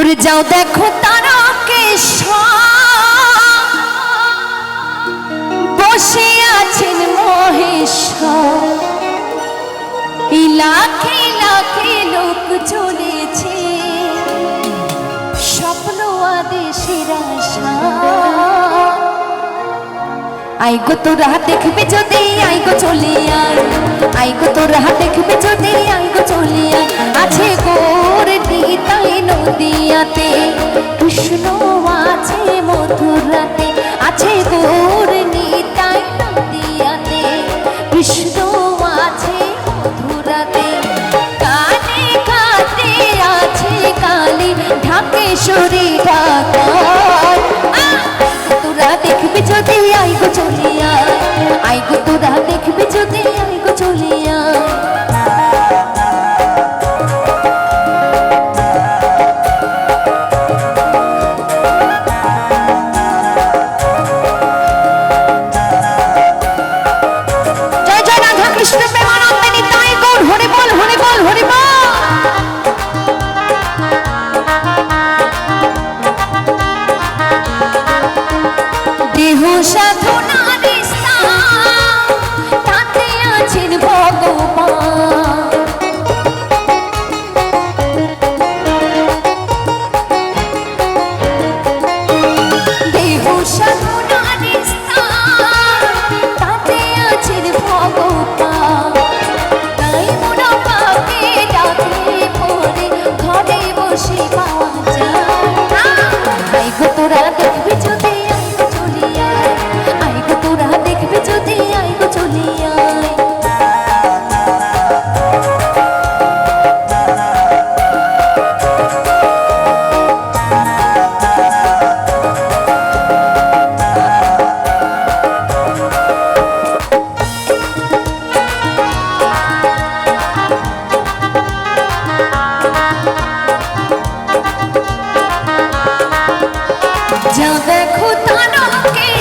ওরে যাও, দেখো তারকেশ্বর বসে আছেন মহেশ্বর। লাখে লাখে লোক চলেছে। স্বপ্ন আদেশের আশা। আইগো তোরা দেখবে যদি আইগো চলে আয়। আইগো তোরা দেখবে যদি আইগো চলে আয়। আছে গো সুরি ঢাকা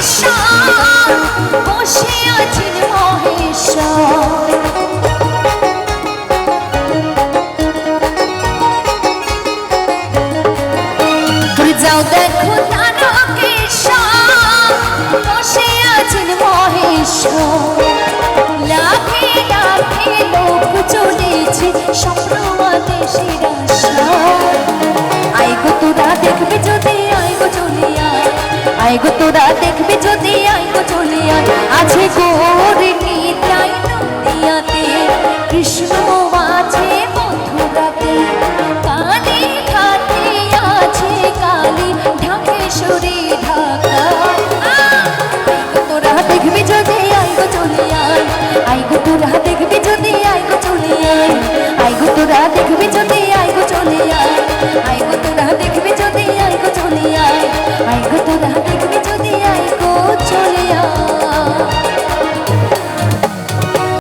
ঈশ্বর বসে আছেন মহেশ্বর। যাও দেখো তারকেশ্বর বসে আছেন মহেশ্বর। লাখে আয় গো তোরা দেখবি যদি আয় গো চলে আয় আছে গোরে নিতাই নদিয়াতে কৃষ্ণ আছে মথুরাতে কালী ঘাটে আছে কালী ঢাকেশ্বরী ঢাকা তোরা দেখবি যদি আয় গো চলে আয় আয় গো তোরা দেখবি যদি আয় গো চলে আয় আয় গো তোরা দেখবি যদি আয় গো চলে আয় আয় গো তোরা দেখবি যদি আয় গো চলে আয় আয় গো তোরা